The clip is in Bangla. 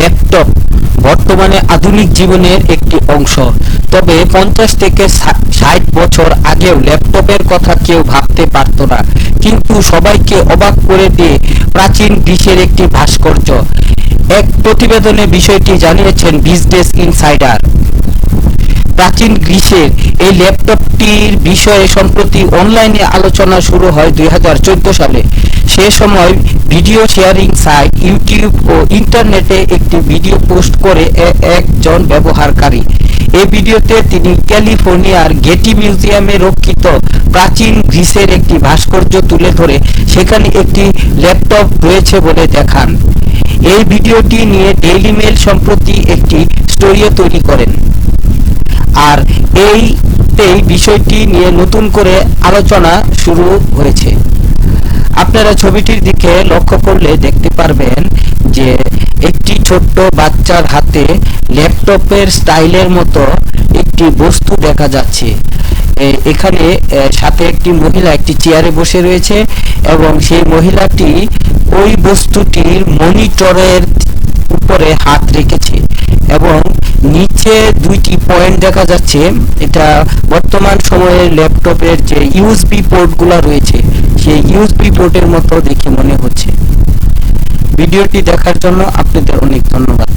ল্যাপটপ বর্তমানে আধুনিক জীবনের একটি অংশ। তবে পঞ্চাশ থেকে ষাট বছর আগেও ল্যাপটপের কথা কেউ ভাবতে পারত না। কিন্তু সবাইকে অবাক করে দিয়ে প্রাচীন গ্রীষের একটি ভাস্কর্য। এক প্রতিবেদনে বিষয়টি জানিয়েছেন বিজনেস ইনসাইডার। প্রাচীন গ্রীসের এই ল্যাপটপটির বিষয়ে সম্প্রতি অনলাইনে আলোচনা শুরু হয় দুই হাজার চোদ্দ সালে। সে সময় ভিডিও শেয়ারিং সাইট, ইউটিউব ও ইন্টারনেটে একটি ভিডিও পোস্ট করে একজন ব্যবহারকারী। এই ভিডিওতে তিনি ক্যালিফোর্নিয়ার গেটি মিউজিয়ামে রক্ষিত প্রাচীন গ্রিসের একটি ভাস্কর্য তুলে ধরে সেখানে একটি ল্যাপটপ রয়েছে বলে দেখান। এই ভিডিওটি নিয়ে ডেইলি মেল সম্প্রতি একটি স্টোরিও তৈরি করেন। আর এই এই বিষয়টি নিয়ে নতুন করে আলোচনা শুরু হয়েছে। আপনারা ছবিটির দিকে লক্ষ্য করলে দেখতে পারবেন যে একটি ছোট্ট বাচ্চার হাতে ল্যাপটপের স্টাইলের মতো একটি বস্তু দেখা যাচ্ছে। এখানে সাথে একটি মহিলা একটি চেয়ারে বসে রয়েছে এবং সেই মহিলাটি ওই বস্তুটির মনিটরের উপরে নিচে দুইটি পয়েন্ট দেখা যাচ্ছে। এটা বর্তমান সময়ের ল্যাপটপের যে ইউএসবি পোর্টগুলো রয়েছে, সেই ইউএসবি পোর্টের মতো দেখে মনে হচ্ছে। ভিডিওটি দেখার জন্য আপনাদের অনেক ধন্যবাদ।